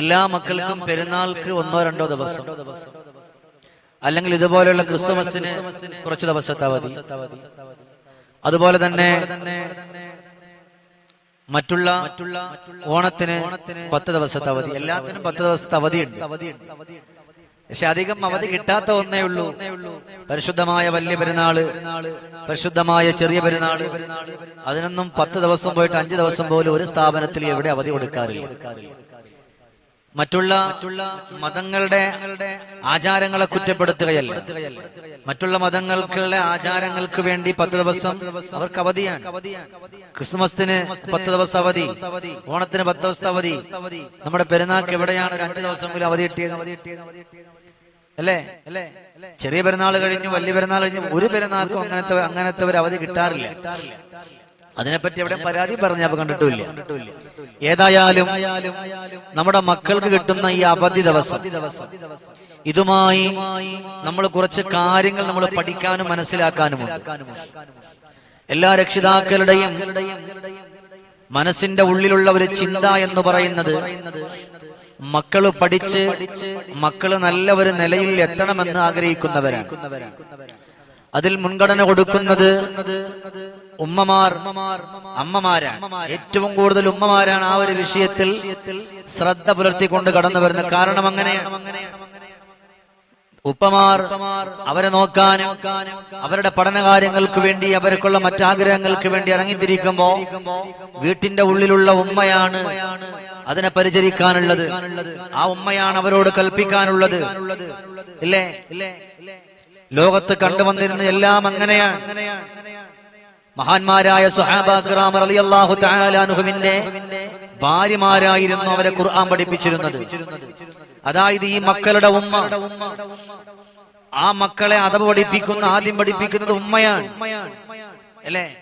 എല്ലാ മക്കൾക്കും പെരുന്നാൾക്ക് ഒന്നോ രണ്ടോ ദിവസം. അല്ലെങ്കിൽ ഇതുപോലെയുള്ള ക്രിസ്തുമസിന് കുറച്ച് ദിവസത്തെ അവധി. അതുപോലെ തന്നെ മറ്റുള്ള ഓണത്തിന് പത്ത് ദിവസത്തെ അവധി. എല്ലാത്തിനും പത്ത് ദിവസത്തെ അവധിയുണ്ട്. പക്ഷെ അധികം അവധി കിട്ടാത്ത ഒന്നേ ഉള്ളൂ. പരിശുദ്ധമായ വലിയ പെരുന്നാൾ പരിശുദ്ധമായ ചെറിയ പെരുന്നാൾ. അതിനൊന്നും പത്ത് ദിവസം പോയിട്ട് അഞ്ച് ദിവസം പോലും ഒരു സ്ഥാപനത്തിൽ എവിടെ അവധി കൊടുക്കാറില്ല. മറ്റുള്ള മതങ്ങളുടെ ആചാരങ്ങളെ കുറ്റപ്പെടുത്തുകയല്ല? മറ്റുള്ള മതങ്ങൾക്കുള്ള ആചാരങ്ങൾക്ക് വേണ്ടി പത്ത് ദിവസം അവർക്ക് അവധിയാണ്. ക്രിസ്മസിന് പത്ത് ദിവസം അവധി ഓണത്തിന് പത്ത് ദിവസത്തെ അവധി. നമ്മുടെ പെരുന്നാൾക്ക് എവിടെയാണ് ഒരു ദിവസം പോലും അവധി കിട്ടിയത്? അല്ലേ അല്ലേ? ചെറിയ പെരുന്നാൾ കഴിഞ്ഞു വലിയ പെരുന്നാൾ കഴിഞ്ഞു ഒരു പെരുന്നാൾക്കും അങ്ങനത്തെ അങ്ങനത്തെ ഒരു അവധി കിട്ടാറില്ല. അതിനെപ്പറ്റി എവിടെ പരാതി പറഞ്ഞ അവ കണ്ടിട്ടില്ല. ഏതായാലും നമ്മുടെ മക്കൾക്ക് കിട്ടുന്ന ഈ അവധി ദിവസം. ഇതുമായി നമ്മൾ കുറച്ച് കാര്യങ്ങൾ നമ്മൾ പഠിക്കാനും മനസ്സിലാക്കാനും എല്ലാ രക്ഷിതാക്കളുടെയും മനസ്സിന്റെ ഉള്ളിലുള്ള ഒരു ചിന്ത എന്ന് പറയുന്നത് മക്കൾ പഠിച്ച് മക്കൾ നല്ല ഒരു നിലയിൽ എത്തണമെന്ന് ആഗ്രഹിക്കുന്നവരാണ്. അതിൽ മുൻഗണന കൊടുക്കുന്നത് ഉമ്മമാർ അമ്മമാരാണ്. ഏറ്റവും കൂടുതൽ ഉമ്മമാരാണ് ആ ഒരു വിഷയത്തിൽ ശ്രദ്ധ പുലർത്തിക്കൊണ്ട് കടന്നു വരുന്നത്. കാരണം അങ്ങനെയാണ്. ഉപ്പമാർ അവരെ നോക്കാൻ അവരുടെ പഠനകാര്യങ്ങൾക്ക് വേണ്ടി അവർക്കുള്ള മറ്റാഗ്രഹങ്ങൾക്ക് വേണ്ടി ഇറങ്ങിത്തിരിക്കുമ്പോ വീട്ടിന്റെ ഉള്ളിലുള്ള ഉമ്മയാണ് അതിനെ പരിചരിക്കാനുള്ളത്. ആ ഉമ്മയാണ് അവരോട് കൽപ്പിക്കാനുള്ളത്. ഇല്ലേ? ലോകത്ത് കണ്ടുവന്നിരുന്ന എല്ലാം അങ്ങനെയാണ്. മഹാന്മാരായ സുഹാബാഖിറാം ഭാര്യമാരായിരുന്നു അവരെ ഖുർആൻ പഠിപ്പിച്ചിരുന്നത്. അതായത് ഈ മക്കളുടെ ഉമ്മ. ആ മക്കളെ അതവ് പഠിപ്പിക്കുന്ന ആദ്യം പഠിപ്പിക്കുന്നത് ഉമ്മയാണ്. അല്ലേ?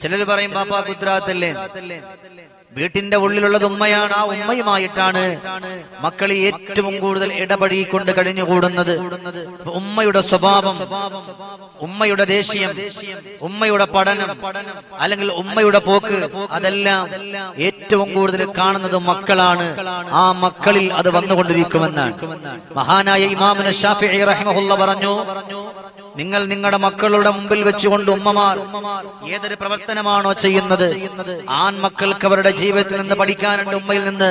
ചിലര് പറയും പാപ്പാ ഗുജറാത്തല്ലേ? വീട്ടിന്റെ ഉള്ളിലുള്ളത് ഉമ്മയാണ്. ആ ഉമ്മയുമായിട്ടാണ് മക്കൾ ഏറ്റവും കൂടുതൽ ഇടപഴകിക്കൊണ്ട് കഴിഞ്ഞുകൂടുന്നത്. ഉമ്മയുടെ സ്വഭാവം ഉമ്മയുടെ ദേഷ്യം ഉമ്മയുടെ പഠനം അല്ലെങ്കിൽ ഉമ്മയുടെ പോക്ക് അതെല്ലാം ഏറ്റവും കൂടുതൽ കാണുന്നത് മക്കളാണ്. ആ മക്കളിൽ അത് വന്നുകൊണ്ടിരിക്കുമെന്നാണ്. മഹാനായ ഇമാമിന് ഷാഫി റഹിമഹുല്ല പറഞ്ഞു നിങ്ങൾ നിങ്ങളുടെ മക്കളുടെ മുമ്പിൽ വെച്ചുകൊണ്ട് ഉമ്മമാർ ഏതൊരു പ്രവർത്തനമാണോ ചെയ്യുന്നത്? ആൺമക്കൾക്ക് അവരുടെ ജീവിതത്തിൽ നിന്ന് പഠിക്കാനുണ്ട് ഉമ്മയിൽ നിന്ന്.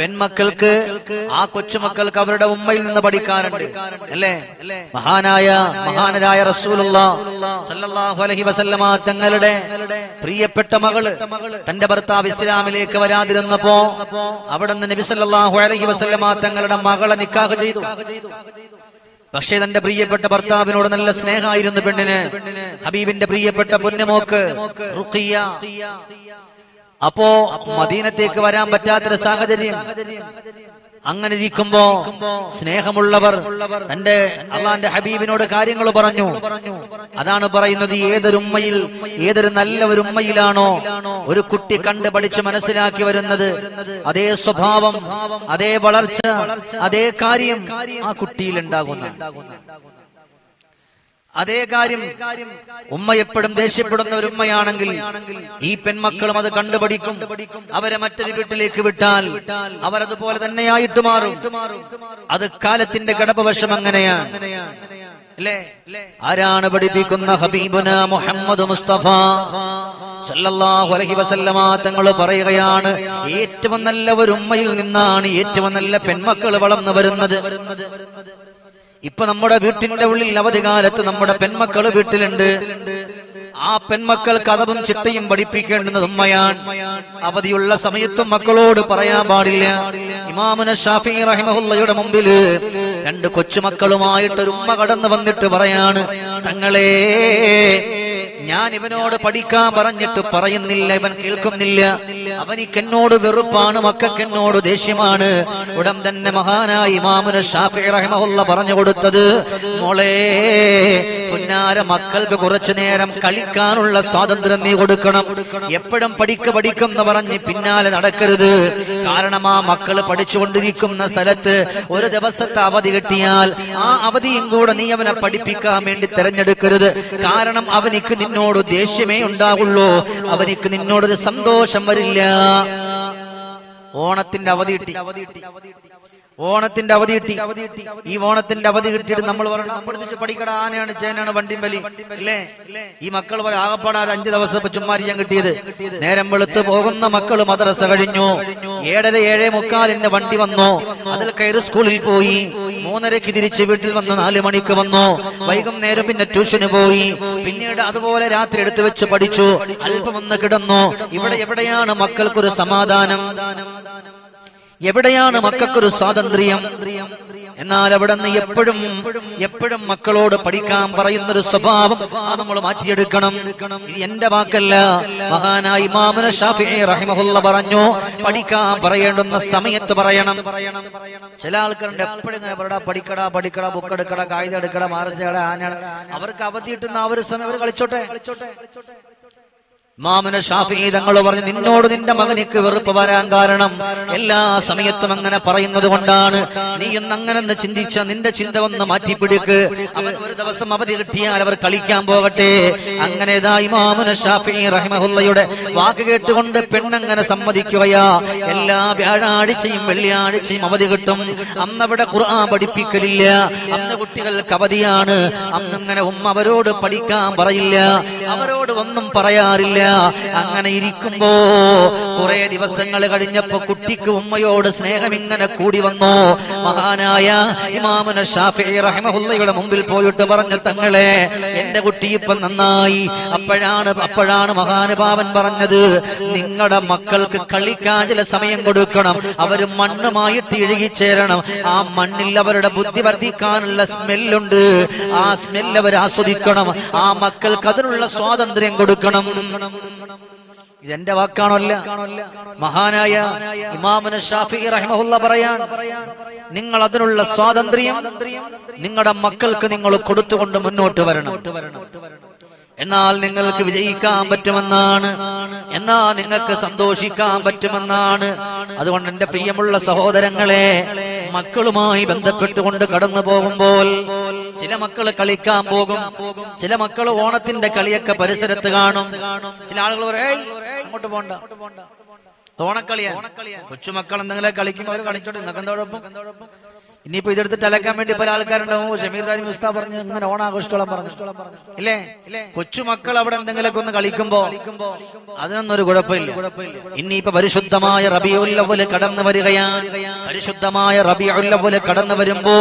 പെൺമക്കൾക്ക് ആ കൊച്ചുമക്കൾക്ക് അവരുടെ ഉമ്മയിൽ നിന്ന് പഠിക്കാനുണ്ട്. അല്ലേ? മഹാനായ മഹാനരായ റസൂലുള്ള സല്ലല്ലാഹു അലൈഹി വസല്ലമ തങ്ങളുടെ പ്രിയപ്പെട്ട മകൾ തന്റെ ഭർത്താവ് ഇസ്ലാമിലേക്ക് വരാതിരുന്നപ്പോ അവിടെ നിന്ന് നബി സല്ലല്ലാഹു അലൈഹി വസല്ലമ തങ്ങളുടെ മകളെ നിക്കാഹ് ചെയ്തു. പക്ഷേ തന്റെ പ്രിയപ്പെട്ട ഭർത്താവിനോട് നല്ല സ്നേഹമായിരുന്നു പെണ്ണിന്. ഹബീബിന്റെ പ്രിയപ്പെട്ട പൊന്നുമോക്ക് റുഖിയ. അപ്പോ മദീനത്തേക്ക് വരാൻ പറ്റാത്തൊരു സാഹചര്യം. അങ്ങനെ ഇരിക്കുമ്പോ സ്നേഹമുള്ളവർ തന്റെ അള്ളാന്റെ ഹബീബിനോട് കാര്യങ്ങൾ പറഞ്ഞു. അതാണ് പറയുന്നത് ഏതൊരു ഉമ്മയിൽ ഏതൊരു നല്ല ഒരു ഉമ്മയിലാണോ ഒരു കുട്ടി കണ്ട് പഠിച്ച് മനസ്സിലാക്കി വരുന്നത്. അതേ സ്വഭാവം അതേ വളർച്ച അതേ കാര്യം ആ കുട്ടിയിൽ ഉണ്ടാകുന്ന അതേ കാര്യം ഉമ്മ എപ്പോഴും ദേഷ്യപ്പെടുന്ന ഒരു ഉമ്മയാണെങ്കിൽ ഈ പെൺമക്കളും അത് കണ്ടുപഠിക്കും. അവരെ മറ്റൊരു വീട്ടിലേക്ക് വിട്ടാൽ അവരതുപോലെ തന്നെയായിട്ട് മാറും. അത് കാലത്തിന്റെ ഘടപവശം അങ്ങനെയാണ്. ആരാണ് പഠിപ്പിക്കുന്ന ഹബീബുന മുഹമ്മദ് മുസ്തഫ? സല്ലല്ലാഹു അലൈഹി വസല്ലമ തങ്ങൾ പറയുകയാണ് ഏറ്റവും നല്ല ഒരു ഉമ്മയിൽ നിന്നാണ് ഏറ്റവും നല്ല പെൺമക്കൾ വളർന്നു വരുന്നത്. ഇപ്പൊ നമ്മുടെ വീട്ടിന്റെ ഉള്ളിൽ അവധികാലത്ത് നമ്മുടെ പെൺമക്കൾ വീട്ടിലുണ്ട്. ആ പെൺമക്കൾ കഥവും ചിട്ടയും പഠിപ്പിക്കേണ്ടുന്നത് ഉമ്മയാണ്. അവധിയുള്ള സമയത്തും മക്കളോട് പറയാൻ പാടില്ല. ഇമാമുന ഷാഫി റഹിമഹുല്ലയുടെ മുമ്പിൽ രണ്ട് കൊച്ചുമക്കളുമായിട്ട് ഒരു ഉമ്മ കടന്നു വന്നിട്ട് പറയാണ് തങ്ങളെ ഞാൻ ഇവനോട് പഠിക്കാൻ പറഞ്ഞിട്ട് പറയുന്നില്ല ഇവൻ കേൾക്കുന്നില്ല. അവനിക്ക് എന്നോട് വെറുപ്പാണ് മക്കൾക്ക് എന്നോട് ദേഷ്യമാണ്. ഉടൻ തന്നെ മഹാനായ ഇമാമുന ഷാഫി റഹ്മുള്ള പറഞ്ഞു കൊടുത്തത് മോളെ പുന്നാര മക്കൾക്ക് കുറച്ചു നേരം കളിക്കാനുള്ള സ്വാതന്ത്ര്യം നീ കൊടുക്കണം. എപ്പോഴും പഠിക്ക പഠിക്കും എന്ന് പറഞ്ഞ് പിന്നാലെ നടക്കരുത്. കാരണം ആ മക്കൾ പഠിച്ചുകൊണ്ടിരിക്കുന്ന സ്ഥലത്ത് ഒരു ദിവസത്തെ അവധി കിട്ടിയാൽ ആ അവധിയും കൂടെ നീ അവനെ പഠിപ്പിക്കാൻ വേണ്ടി തെരഞ്ഞെടുക്കരുത്. കാരണം അവനിക്ക് നിന്നോട് ദേഷ്യമേ ഉണ്ടാവുള്ളൂ. അവനിക്ക് നിന്നോടൊരു സന്തോഷം വരില്ല. ഓണത്തിന്റെ അവധി കിട്ടി. ഓണത്തിന്റെ അവധി കിട്ടി. ഈ ഓണത്തിന്റെ അവധി കിട്ടിയിട്ട് നമ്മൾ പറഞ്ഞു അപ്പുറത്തേക്ക് പഠിക്കട ആനയാണ് ചേനാണ് വണ്ടിയും വലി അല്ലേ ഈ മക്കൾ പറയും ആകപ്പാടാ അഞ്ചു ദിവസം ചുമ്മാരി ഞാൻ കിട്ടിയത്. നേരം വെളുത്ത് പോകുന്ന മക്കൾ മദ്രസ കഴിഞ്ഞു. ഏഴര ഏഴേ മുക്കാലിന്റെ വണ്ടി വന്നു. അതിൽ കയറി സ്കൂളിൽ പോയി. മൂന്നരക്ക് തിരിച്ച് വീട്ടിൽ വന്നു നാല് മണിക്ക് വന്നു. വൈകുന്നേരം പിന്നെ ട്യൂഷന് പോയി. പിന്നീട് അതുപോലെ രാത്രി എടുത്തു വെച്ച് പഠിച്ചു. അല്പം ഒന്ന് കിടന്നു. ഇവിടെ എവിടെയാണ് മക്കൾക്കൊരു സമാധാനം? എവിടെയാണ് മക്കൾക്കൊരു സ്വാതന്ത്ര്യം? എന്നാൽ അവിടെ നിന്ന് എപ്പോഴും എപ്പോഴും മക്കളോട് പഠിക്കാൻ പറയുന്ന ഒരു സ്വഭാവം നമ്മൾ മാറ്റിയെടുക്കണം. എന്റെ വാക്കല്ല. മഹാനായി മാമന ഷാഫി റഹിമഹുല്ല പറഞ്ഞു പഠിക്കാൻ പറയേണ്ടുന്ന സമയത്ത് പറയണം. ചില ആൾക്കാരുണ്ട് എപ്പോഴും പറയടാ പഠിക്കടാ പഠിക്കടാ ബുക്ക് എടുക്കടാ കായിക എടുക്കടാ മാനസികട ആനാണ് അവർക്ക് അവധി കിട്ടുന്ന ആ ഒരു സമയം അവർ കളിച്ചോട്ടെ. മാമന ഷാഫി തങ്ങൾ പറഞ്ഞു നിന്നോട് നിന്റെ മകനിക്ക് വെറുപ്പ് വരാൻ കാരണം എല്ലാ സമയത്തും അങ്ങനെ പറയുന്നത് കൊണ്ടാണ്. നീ എന്ന് അങ്ങനെ ചിന്തിച്ച നിന്റെ ചിന്ത ഒന്ന് മാറ്റിപ്പിടിക്ക്. അവൻ ഒരു ദിവസം അവധി കിട്ടിയാൽ അവർ കളിക്കാൻ പോകട്ടെ. അങ്ങനെ ഇതാ ഷാഫി റഹിമഹുല്ലയുടെ വാക്ക് കേട്ടുകൊണ്ട് പെണ്ണങ്ങനെ സമ്മതിക്കുകയാ. എല്ലാ വ്യാഴാഴ്ചയും വെള്ളിയാഴ്ചയും അവധി കിട്ടും. അന്നവിടെ ഖുർആൻ പഠിപ്പിക്കലില്ല. അന്ന് കുട്ടികൾക്ക് അവധിയാണ്. അന്നിങ്ങനെ ഉമ്മ അവരോട് പഠിക്കാൻ പറയില്ല. അവരോട് ഒന്നും പറയാറില്ല. അങ്ങനെ ഇരിക്കുമ്പോ കുറെ ദിവസങ്ങൾ കഴിഞ്ഞപ്പോ കുട്ടിക്ക് ഉമ്മയോട് സ്നേഹം ഇങ്ങനെ കൂടി വന്നു. മഹാനായ ഇമാമന ഷാഫി മുമ്പിൽ പോയിട്ട് പറഞ്ഞു തങ്ങളെ എന്റെ കുട്ടി ഇപ്പൊ നന്നായി. അപ്പോഴാണ് അപ്പോഴാണ് മഹാനുഭാവൻ പറഞ്ഞത് നിങ്ങളുടെ മക്കൾക്ക് കളിക്കാൻ ചില സമയം കൊടുക്കണം. അവർ മണ്ണുമായിട്ട് ഇഴുകിച്ചേരണം ആ മണ്ണിൽ അവരുടെ ബുദ്ധി വർദ്ധിക്കാനുള്ള സ്മെല്ലുണ്ട്. ആ സ്മെല്ല് അവർ ആസ്വദിക്കണം. ആ മക്കൾക്ക് അതിനുള്ള സ്വാതന്ത്ര്യം കൊടുക്കണം. ഇതെന്റെ വാക്കാണല്ല. മഹാനായ ഇമാമന ഷാഫി റഹിമഹുല്ല പറയാൻ നിങ്ങൾ അതിനുള്ള സ്വാതന്ത്ര്യം നിങ്ങളുടെ മക്കൾക്ക് നിങ്ങൾ കൊടുത്തുകൊണ്ട് മുന്നോട്ട് വരണം. എന്നാൽ നിങ്ങൾക്ക് വിജയിക്കാൻ പറ്റുമെന്നാണ്. എന്നാ നിങ്ങൾക്ക് സന്തോഷിക്കാൻ പറ്റുമെന്നാണ്. അതുകൊണ്ട് എന്റെ പ്രിയമുള്ള സഹോദരങ്ങളെ മക്കളുമായി ബന്ധപ്പെട്ടുകൊണ്ട് കടന്നു പോകുമ്പോൾ ചില മക്കൾ കളിക്കാൻ പോകും. ചില മക്കൾ ഓണത്തിന്റെ കളിയൊക്കെ പരിസരത്ത് കാണും. ചില ആളുകൾ അങ്ങോട്ട് പോണ്ട. ഓണക്കളിയാ. കൊച്ചുമക്കൾ എന്തെങ്കിലും കളിക്കുമ്പോൾ കളിച്ചോട്ടെ നിങ്ങൾക്ക് ഇനിയിപ്പോ ഇതെടുത്ത് അലക്കാൻ വേണ്ടി പല ആൾക്കാരുണ്ടാവും. ഷമീർ താരി മുസ്താ പറഞ്ഞു ഇങ്ങനെ ഓണാഘോഷത്തോളം പറഞ്ഞു. ഇല്ലേ? കൊച്ചുമക്കൾ അവിടെ എന്തെങ്കിലുമൊക്കെ ഒന്ന് കളിക്കുമ്പോ അതിനൊന്നും ഒരു കുഴപ്പമില്ല. ഇനിയിപ്പോ പരിശുദ്ധമായ റബിയുല്ലവൽ കടന്നു വരികയാണ്. പരിശുദ്ധമായ റബിയുല്ലവൽ കടന്നു വരുമ്പോ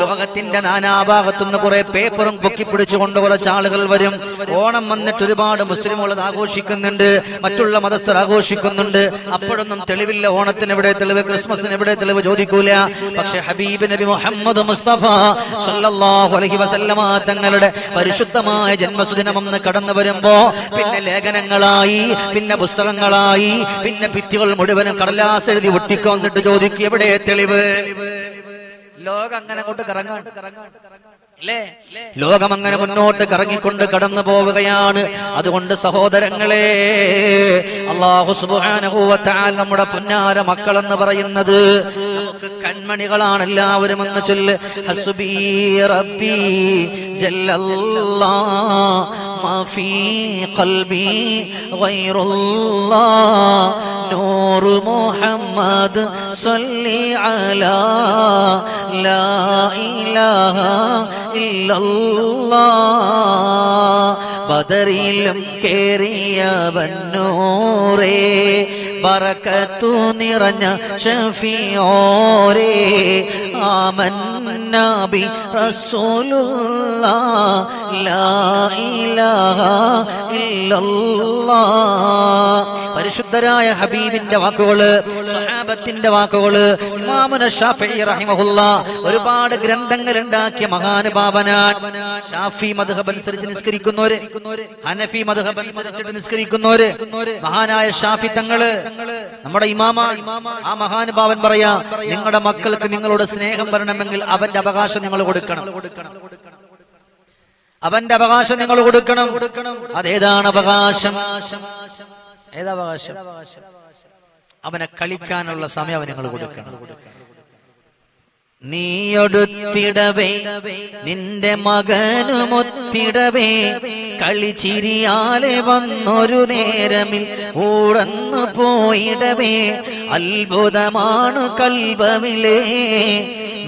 ലോകത്തിന്റെ നാനാഭാഗത്തുനിന്ന് കുറെ പേപ്പറും പൊക്കിപ്പിടിച്ചു കൊണ്ടുപോലെ ആളുകൾ വരും. ഓണം വന്നിട്ട് ഒരുപാട് മുസ്ലിമുകൾ ആഘോഷിക്കുന്നുണ്ട്. മറ്റുള്ള മതസ്ഥർ ആഘോഷിക്കുന്നുണ്ട്. അപ്പോഴൊന്നും തെളിവില്ല. ഓണത്തിന് എവിടെ തെളിവ്? ക്രിസ്മസിന് എവിടെ തെളിവ് ചോദിക്കൂല. പക്ഷെ ഹബീബ് നബി മുഹമ്മദ് മുസ്തഫ സല്ലല്ലാഹു അലൈഹി വസല്ലമ തങ്ങളുടെ പരിശുദ്ധമായ ജന്മസുദിനം ഒന്ന് കടന്നു വരുമ്പോ പിന്നെ ലേഖനങ്ങളായി പിന്നെ പുസ്തകങ്ങളായി പിന്നെ ഭിത്തികൾ മുഴുവനും കടലാസ് എഴുതി ഒട്ടിക്കൊന്നിട്ട് ചോദിക്കും എവിടെ തെളിവ്? ലോകം അങ്ങനെ അങ്ങോട്ട് കറങ്ങാൻ. ലോകം അങ്ങനെ മുന്നോട്ട് കറങ്ങിക്കൊണ്ട് കടന്നു പോവുകയാണ്. അതുകൊണ്ട് സഹോദരങ്ങളെ അള്ളാഹു തആല നമ്മുടെ പുന്നാര മക്കളെന്ന് പറയുന്നത് നമുക്ക് കൺമണികളാണ് എല്ലാവരും എന്ന് ചൊല്ല്. ഹസ്ബി റബ്ബി ജല്ലല്ലാ മാഫി ഖൽബി ഗൈറുല്ലാ നൂർ മുഹമ്മദ് സല്ലി അലാ ലാ ഇലാഹ ഇല്ലല്ലാ. ബദറിലും കേറിയവൻ പറക്കത്തു നിറഞ്ഞ ഷഫിയോരേ ആമന്നാബി റസൂലുള്ളാ പരിശുദ്ധരായ ഹബീബിന്റെ വാക്കുകൾ സഹാബത്തിന്റെ വാക്കുകൾ ഒരുപാട് ഗ്രന്ഥങ്ങൾ ഉണ്ടാക്കിയ മഹാനുഭാവനാൻ ഷാഫി മധുഹബ് അനുസരിച്ച് നിസ്കരിക്കുന്നവര്. ഹനഫി മധുഹബ് അനുസരിച്ചിട്ട് നിസ്കരിക്കുന്നവര് മഹാനായ ഷാഫി തങ്ങൾ നമ്മുടെ ഇമാമാണ് ആ മഹാനുഭാവൻ പറയാ നിങ്ങളുടെ മക്കൾക്ക് നിങ്ങളുടെ സ്നേഹം വരണമെങ്കിൽ അവന്റെ അവകാശം നിങ്ങൾ കൊടുക്കണം. അവന്റെ അവകാശം നിങ്ങൾ കൊടുക്കണം. അതേതാണ് അവകാശം? ഏതാ അവകാശം? അവനെ കളിക്കാനുള്ള സമയം അവൻ നിങ്ങൾ കൊടുക്കണം. നീയൊടുത്തിടവേ നിന്റെ മകനുമൊത്തിടവേ കളിച്ചിരിയാലെ വന്നൊരു നേരമിൽ ഊടന്നു പോയിടവേ അത്ഭുതമാണ് കൽബമിലേ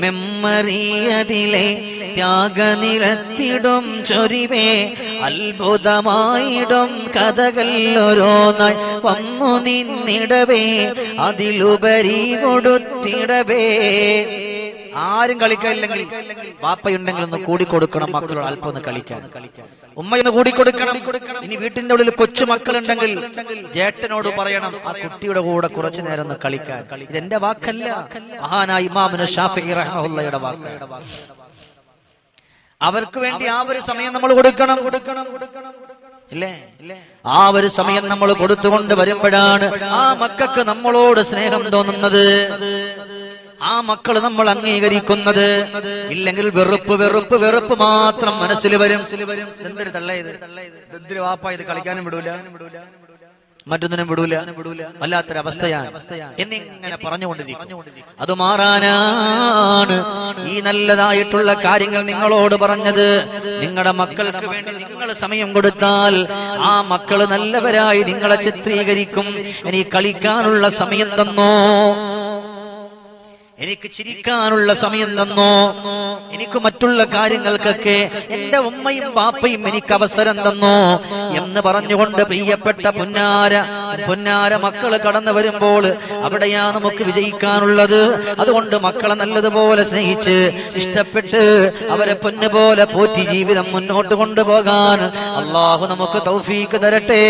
മെമ്മറിയതിലെ ത്യാഗനിരത്തിടും ചൊരിവേ അത്ഭുതമായിടും കഥകൾ ഓരോന്നായി വന്നു നിന്നിടവേ അതിലുപരി കൊടുത്തിടവേ. ആരും കളിക്കില്ലെങ്കിൽ വാപ്പയുണ്ടെങ്കിൽ ഒന്ന് കൂടിക്കൊടുക്കണം മക്കളോട് അല്പം ഒന്ന് കളിക്കാൻ. ഉമ്മയൊന്ന് കൂടിക്കൊടുക്കണം. ഇനി വീട്ടിന്റെ ഉള്ളിൽ കൊച്ചു മക്കളുണ്ടെങ്കിൽ ജേട്ടനോട് പറയണം ആ കുട്ടിയുടെ കൂടെ കുറച്ചു നേരം ഒന്ന് കളിക്കാൻ. ഇതെന്റെ വാക്കല്ല. മഹാനായ ഇമാമിന് ഷാഫി റഹ്മുള്ളയുടെ വാക്ക്. അവർക്ക് വേണ്ടി ആ ഒരു സമയം നമ്മൾ കൊടുക്കണം കൊടുക്കണം. ഇല്ലേ? ആ ഒരു സമയം നമ്മൾ കൊടുത്തുകൊണ്ട് വരുമ്പോഴാണ് ആ മക്കൾക്ക് നമ്മളോട് സ്നേഹം തോന്നുന്നത്. ആ മക്കൾ നമ്മൾ അംഗീകരിക്കുന്നത്. ഇല്ലെങ്കിൽ വെറുപ്പ് വെറുപ്പ് വെറുപ്പ് മാത്രം മനസ്സിൽ വരും. എന്തൊരു കളിക്കാനും വിടൂല? മറ്റൊന്നിനും വിടൂല. വല്ലാത്തൊരവസ്ഥയാണ്. എന്നിങ്ങനെ പറഞ്ഞുകൊണ്ടിരിക്കും. അത് മാറാനാണ് ഈ നല്ലതായിട്ടുള്ള കാര്യങ്ങൾ നിങ്ങളോട് പറഞ്ഞത്. നിങ്ങളുടെ മക്കൾക്ക് വേണ്ടി നിങ്ങൾ സമയം കൊടുത്താൽ ആ മക്കൾ നല്ലവരായി നിങ്ങളെ ചിത്രീകരിക്കും. ഇനി കളിക്കാനുള്ള സമയം തന്നോ? എനിക്ക് ചിരിക്കാനുള്ള സമയം തന്നോ? എനിക്ക് മറ്റുള്ള കാര്യങ്ങൾക്കൊക്കെ എന്റെ ഉമ്മയും പാപ്പയും എനിക്ക് അവസരം തന്നോ? എന്ന് പറഞ്ഞുകൊണ്ട് പ്രിയപ്പെട്ട പുന്നാര പുന്നാര മക്കൾ കടന്നു വരുമ്പോൾ അവിടെയാ നമുക്ക് വിജയിക്കാനുള്ളത്. അതുകൊണ്ട് മക്കളെ നല്ലതുപോലെ സ്നേഹിച്ച് ഇഷ്ടപ്പെട്ട് അവരെ പൊന്നുപോലെ പോറ്റി ജീവിതം മുന്നോട്ട് കൊണ്ടുപോകാൻ അള്ളാഹു നമുക്ക് തൗഫീക്ക് തരട്ടെ.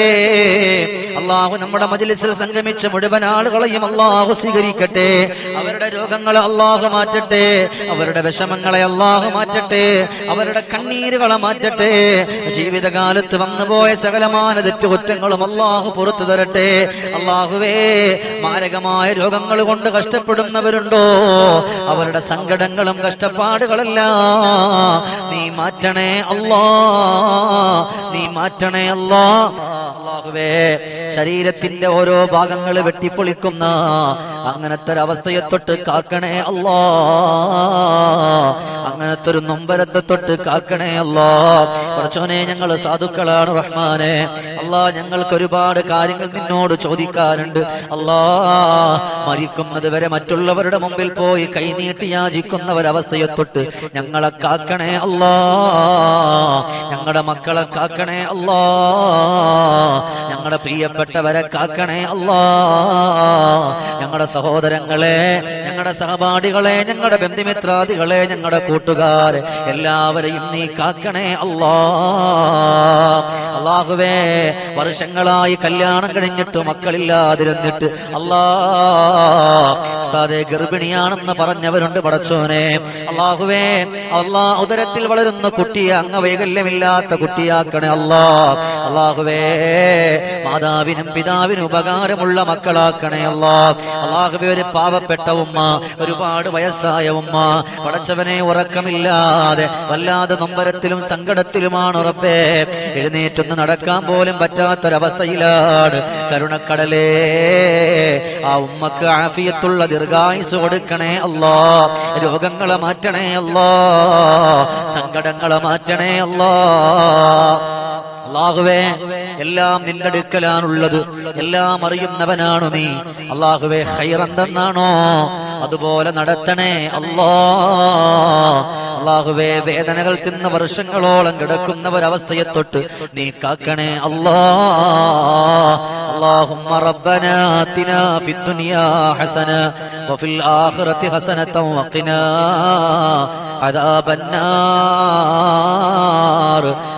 അള്ളാഹു നമ്മുടെ മജലിസിൽ സംഗമിച്ച മുഴുവൻ ആളുകളെയും അള്ളാഹു സ്വീകരിക്കട്ടെ. അവരുടെ രോഗങ്ങളെ അള്ളാഹു മാറ്റട്ടെ അവരുടെ വിഷമങ്ങളെ അള്ളാഹു മാറ്റട്ടെ അവരുടെ കണ്ണീരുകളെ മാറ്റട്ടെ ജീവിതകാലത്ത് വന്നുപോയ സകലമാന തെറ്റുകുറ്റങ്ങളും അള്ളാഹു പുറത്തു തരട്ടെ. അള്ളാഹുവേ മാരകമായ രോഗങ്ങൾ കൊണ്ട് കഷ്ടപ്പെടുന്നവരുണ്ടോ? അവരുടെ സങ്കടങ്ങളും കഷ്ടപ്പാടുകളല്ല നീ മാറ്റണേ അല്ലാ നീ മാറ്റണേ അല്ലാ. അള്ളാഹുവേ ശരീരത്തിന്റെ ഓരോ ഭാഗങ്ങൾ വെട്ടിപ്പൊളിക്കുന്ന അങ്ങനത്തെ ഒരു അവസ്ഥയെ തൊട്ട് കാക്കണേ അല്ലാ. അങ്ങനത്തെ ഒരു നൊമ്പരത്തെ തൊട്ട് കാക്കണേ അല്ലാ. കുറച്ചോനെ ഞങ്ങൾ സാധുക്കളാണ് റഹ്മാനെ. അല്ലാ ഞങ്ങൾക്ക് ഒരുപാട് കാര്യങ്ങൾ നിന്നോട് ചോദിക്കാറുണ്ട് അല്ലാ മരിക്കുന്നത് വരെ മറ്റുള്ളവരുടെ മുമ്പിൽ പോയി കൈനീട്ടി യാചിക്കുന്ന ഒരവസ്ഥയെ തൊട്ട് ഞങ്ങളെ കാക്കണേ അല്ലാ. ഞങ്ങളുടെ മക്കളെ കാക്കണേ അല്ലാ. ഞങ്ങളുടെ പ്രിയപ്പെട്ടവരെ കാക്കണേ അല്ലാ. ഞങ്ങളുടെ സഹോദരങ്ങളെ ഞങ്ങളുടെ സഹപാഠികളെ ഞങ്ങളുടെ ബന്ധുമിത്രാദികളെ ഞങ്ങളുടെ കൂട്ടുകാരെ എല്ലാവരെയും നീ കാക്കണേ അല്ലാ. അള്ളാഹുവേ വർഷങ്ങളായി കല്യാണം കഴിഞ്ഞിട്ട് മക്കളില്ലാതിരുന്നിട്ട് അല്ലാ. ഗർഭിണിയാണെന്ന് പറഞ്ഞവരുണ്ട് പടച്ചോനെ. അള്ളാഹുവേ അള്ളാ ഉദരത്തിൽ വളരുന്ന കുട്ടിയെ അംഗവൈകല്യമില്ലാത്ത കുട്ടിയാക്കണേ അല്ലാ. അള്ളാഹുവേ മാതാവിനും പിതാവിനും ഉപകാരമുള്ള മക്കളാക്കണേ അല്ലാ. അള്ളാഹുബി ഒരു പാവപ്പെട്ട ഉമ്മ ഒരുപാട് വയസ്സായ ഉമ്മ പടച്ചവനെ ഉറക്കമില്ലാതെ വല്ലാതെ നൊമ്പരത്തിലും സങ്കടത്തിലുമാണ് ഉറപ്പേ എഴുന്നേറ്റൊന്ന് നടക്കാൻ പോലും പറ്റാത്തൊരവസ്ഥയിലാണ് കരുണക്കടലേ. ആ ഉമ്മക്ക് ആഫിയത്തുള്ള ദീർഘായുസ് കൊടുക്കണേ അല്ലാ. രോഗങ്ങളെ മാറ്റണേ അല്ലാ. സങ്കടങ്ങളെ മാറ്റണേ അല്ലാ. അള്ളാഹുവേ എല്ലാം നിന്റെ അടുക്കലാണുള്ളത് എല്ലാം അറിയുന്നവനാണു നീ അള്ളാഹുവേ ഹൈറന്തെന്നാണോ അതുപോലെ നടത്തണേ അല്ലാ അള്ളാഹുവേ വേദനകൾ തിന്ന വർഷങ്ങളോളം കിടക്കുന്ന ഒരവസ്ഥയെ തൊട്ട് നീ കാക്കണേ അല്ലാ اللهم ربنا آتنا في الدنيا حسنة وفي الآخرة حسنة وقنا عذاب النار